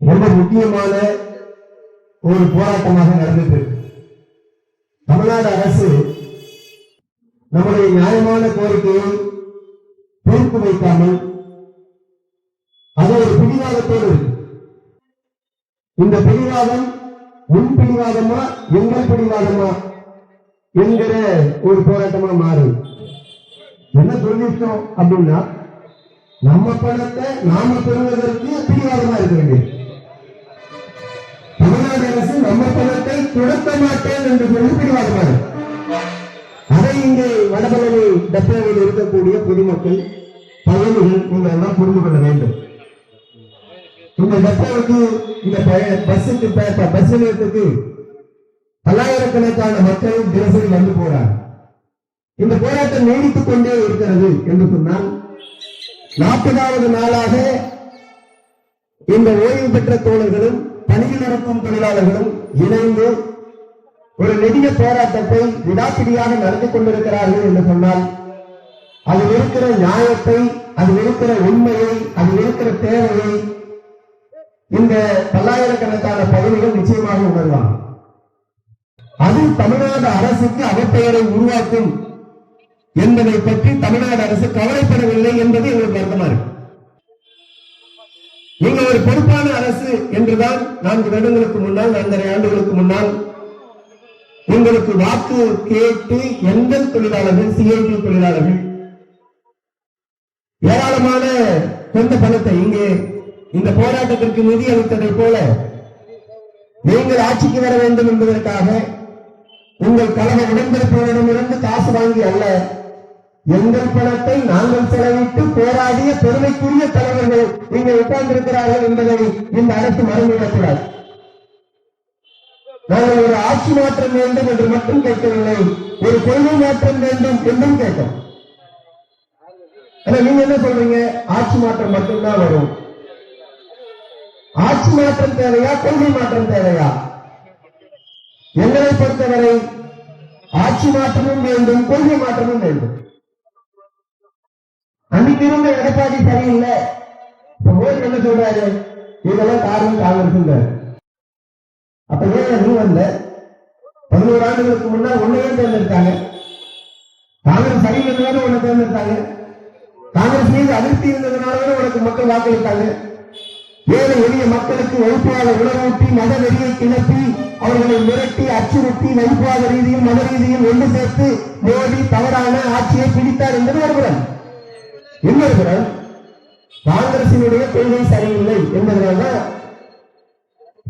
ரொம்ப முக்கியமான ஒரு போராட்டமாக நடந்துட்டு இருக்கு தமிழ்நாடு அரசு நம்முடைய நியாயமான கோரிக்கையை தீர்ப்பு வைக்காமல் அது ஒரு பிடிவாதத்தோடு இருக்கு. இந்த பிடிவாதம் உன் பிடிவாதமா எங்கள் பிடிவாதமா என்கிற ஒரு போராட்டமா மாறும் என்ன சொல்லிட்டோம் அப்படின்னா நம்ம பணத்தை நாம பெறுவதற்கு பிடிவாதமா இருக்க வேண்டியது கொடுக்க மாட்டேன் என்று சொல்லி பிடிவாதமா அதை இங்கே வடபழனி டப்பாவில் இருக்கக்கூடிய பொதுமக்கள் பயணிகள் நீங்கள் எல்லாம் புரிந்து கொள்ள வேண்டும். இந்த டப்பாவுக்கு இந்த பஸ்ஸுக்கு பஸ் நிலையத்துக்கு பல்லாயிரக்கணக்கான மக்கள் தினசரி வந்து போறாங்க. இந்த போராட்டம் நீடித்துக் கொண்டே இருக்கிறது என்று சொன்னால் நாற்பதாவது நாளாக இந்த ஓய்வு பெற்ற தோழர்களும் பணியில் இருக்கும் தொழிலாளர்களும் இணைந்து ஒரு நெடிய போராட்டத்தை விடாப்பிடியாக நடந்து கொண்டிருக்கிறார்கள் என்று சொன்னால் அதில் இருக்கிற நியாயத்தை அதில் இருக்கிற உண்மையை அதில் இருக்கிற தேவையை இந்த பல்லாயிரக்கணக்கான பகுதிகள் நிச்சயமாக உணர்வாங்க அது தமிழ்நாடு அரசுக்கு அவப்பெயரை உருவாக்கும் என்பதை பற்றி தமிழ்நாடு அரசு கவலைப்படவில்லை என்பது எங்களுக்கு வருத்தமா இருக்கு. நீங்க ஒரு பொறுப்பான அரசு என்றுதான் நான்கு வருடங்களுக்கு முன்னால் நான்கரை ஆண்டுகளுக்கு முன்னால் உங்களுக்கு வாக்கு கேட்டு எந்த தொழிலாளர்கள் சிஐடி தொழிலாளர்கள்? ஏராளமான சொந்த பணத்தை இங்கே இந்த போராட்டத்திற்கு நிதி அளித்ததை போல நீங்கள் ஆட்சிக்கு வர வேண்டும் என்பதற்காக உங்கள் கழக உடன்பிறப்புகளிடமிருந்து காசு வாங்கி அல்ல. எங்கள் பணத்தை நாங்கள் செலவிட்டு போராடிய பெருமைக்குரிய தலைவர்கள் இங்கே உட்கார்ந்திருக்கிறார்கள் என்பதை இந்த அரசு மறந்துவிடக்கூடாது நாங்கள் ஒரு ஆட்சி மாற்றம் வேண்டும் என்று மட்டும் கேட்கவில்லை. ஒரு கொள்கை மாற்றம் வேண்டும் என்றும் கேட்டோம். ஆனா நீங்க என்ன சொல்றீங்க? ஆட்சி மாற்றம் மட்டும்தான் வரும். ஆட்சி மாற்றம் தேவையா? கொள்கை மாற்றம் தேவையா? எங்களை பொறுத்தவரை ஆட்சி மாற்றமும் வேண்டும் கொள்கை மாற்றமும் வேண்டும். அன்னைக்கு இருந்த எடப்பாடி சரியில்லை. இப்ப மோடி என்ன சொல்றாரு? இதெல்லாம் காரணம் காங்கிரஸ் அப்ப ஏன் நீ வந்த? பதினோரு ஆண்டுகளுக்கு முன்னா உன்னையே தேர்ந்தெடுத்தாங்க. காங்கிரஸ் சரியில்லைனால உன்னை தேர்ந்தெடுத்தாங்க. காங்கிரஸ் மீது அதிருப்தி இருந்ததுனால உனக்கு மக்கள் வாக்களித்தாங்க. ஏழை எளிய மக்களுக்கு வகுப்பாத உணவூட்டி மத வெறியை கிளப்பி அவர்களை மிரட்டி அச்சுறுத்தி வகுப்பாத ரீதியும் மத ரீதியும் ஒன்று சேர்த்து மோடி தவறான ஆட்சியை பிடித்தார் என்பது ஒருபுறம் இன்னொருபுறம் காங்கிரசினுடைய கொள்கை சரியில்லை என்பதனால்தான்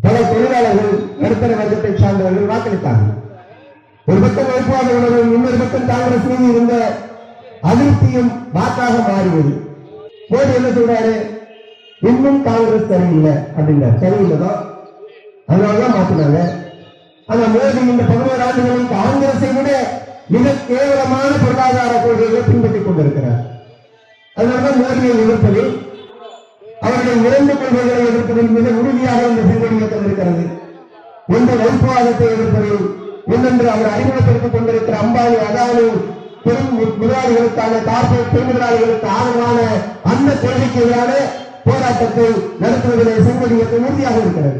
பல தொழிலாளர்கள் நடுத்தர வர்க்கத்தை சார்ந்தவர்கள் வாக்களித்தாங்க ஒரு பக்கம் வகுப்பாத உணவு இன்னொரு பக்கம் காங்கிரஸ் மீது இருந்த அதிருப்தியும் வாக்காக மாறியது. மோடி என்ன சொல்றாரு? இன்னும் காங்கிரஸ் சரியில்லை அப்படின்னா சரியில்லைதான். அதனாலதான் மாத்தினாங்க. ஆனா மோடி இந்த பதினோரு ஆண்டுகளில் காங்கிரஸை விட மிக கேவலமான பொருளாதார கொள்கைகளை பின்பற்றிக் கொண்டிருக்கிறார். அதனாலதான் மோடியை எதிர்ப்பதில் அவர்கள் இரண்டு கொள்வதை எதிர்ப்பதில் மிக உறுதியாக இந்த செங்கோடி இயக்கம் இருக்கிறது ஒன்று வைப்புவாதத்தை எதிர்ப்பதில் இன்னொன்று அவர் அறிமுகப்படுத்திக் கொண்டிருக்கிற அம்பானி அதானி பெரும் முதலாளிகளுக்கான கார்பரேட் பெருமுதலாளிகளுக்கு ஆதரவான அந்த கொள்கைக்கு எதிரான போராட்டத்தை நடத்துவதிலே செங்கோடி இயக்கம் உறுதியாக இருக்கிறது.